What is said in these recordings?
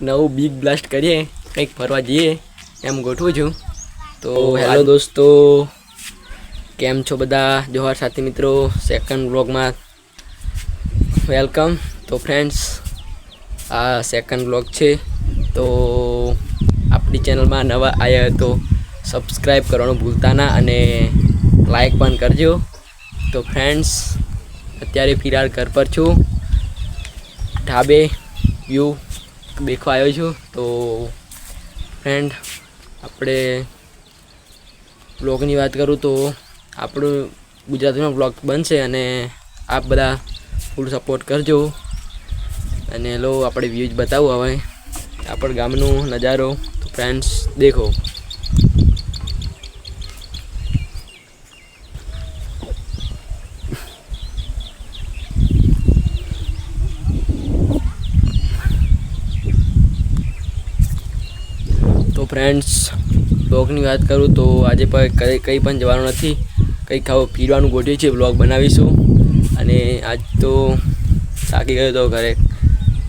નવું big blast કરીએ કંઈક ફરવા જઈએ એમ ગોઠવું છું. તો હેલો દોસ્તો. કેમ છો બધા? જોહાર સાથી મિત્રો સેકન્ડ બ્લોગમાં વેલકમ તો ફ્રેન્ડ્સ આ સેકન્ડ બ્લોગ છે. તો આપણી ચેનલમાં નવા આવ્યા તો સબસ્ક્રાઈબ કરવાનું ભૂલતા ના અને લાઈક પણ કરજો. તો ફ્રેન્ડ્સ અત્યારે ફિરાર ઘર પર છું. ઢાબે વ્યૂ દેખવા આવ્યો છું. તો ફ્રેન્ડ આપણે બ્લોગની વાત કરું તો આપણું ગુજરાતીમાં બ્લોગ બનશે અને આપ બધા ફૂલ સપોર્ટ કરજો. અને લો, આપણે વ્યૂઝ બતાવું હવે. આપણા ગામનો નજારો, તો ફ્રેન્ડ્સ દેખો. તો ફ્રેન્ડ્સ બ્લોગની વાત કરું તો આજે પણ કંઈ કંઈ પણ જવાનું નથી. કંઈક ખાવ પીવાનું ગોઠવ્યું છે બ્લોગ બનાવીશું. અને આજ તો થાકી ગયો હતો ઘરે.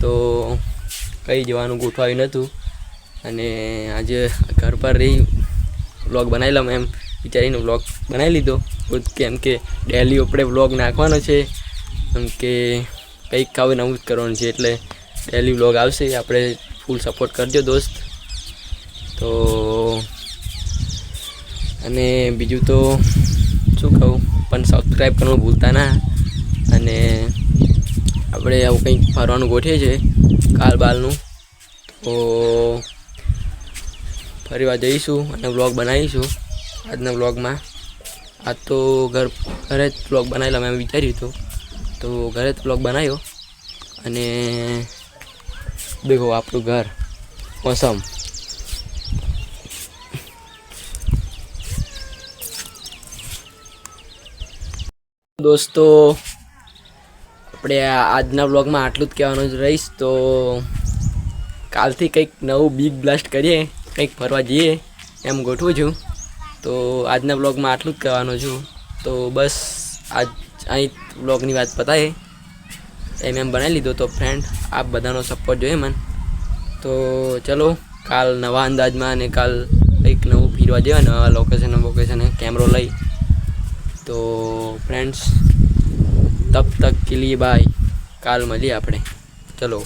તો કંઈ જવાનું ગોઠવાયું નહોતું અને આજે ઘર પર રહી બ્લોગ બનાવી લઉં એમ વિચારીને બ્લોગ બનાવી લીધો. કેમ કે ડેલી આપણે બ્લોગ નાખવાનો છે. કેમ કે કંઈક ખાવું નવું જ કરવાનું છે, એટલે ડેલી બ્લોગ આવશે. આપણે ફૂલ સપોર્ટ કરજો, દોસ્ત. તો અને બીજું તો શું કહું, પણ સબસ્ક્રાઈબ કરવાનું ભૂલતા ના. અને આપણે આવું કંઈક ફરવાનું ગોઠવીએ છે કાલ બાલનું. તો ફરી વાર જઈશું અને બ્લોગ બનાવીશું આજના બ્લોગમાં આજ તો ઘર, ઘરે જ બ્લોગ બનાવેલા, મેં વિચાર્યું હતું. તો ઘરે જ બ્લોગ બનાવ્યો. અને દેખો આપણું ઘર, મોસમ. દોસ્તો, આપણે આજના બ્લોગમાં આટલું જ કહેવાનું જ રહીશ, તો કાલથી કંઈક નવું બિગ બ્લાસ્ટ કરીએ, કંઈક ફરવા જઈએ, એમ ગોઠવું છું. તો આજના બ્લોગમાં આટલું જ કહેવાનું છું. તો બસ, આજ, અહીં બ્લોગની વાત પતાય. એમ એમ બનાવી લીધો તો ફ્રેન્ડ આપ બધાનો સપોર્ટ જોઈએ મને. તો ચલો, કાલ નવા અંદાજમાં અને કાલ કંઈક નવું ફીરવા જઈએ, નવા લોકેશન વોકેશને કેમેરો લઈ. તો ફ્રેન્ડ્સ તબ તક કે લીએ બાય કાલ મળીએ આપણે. ચલો.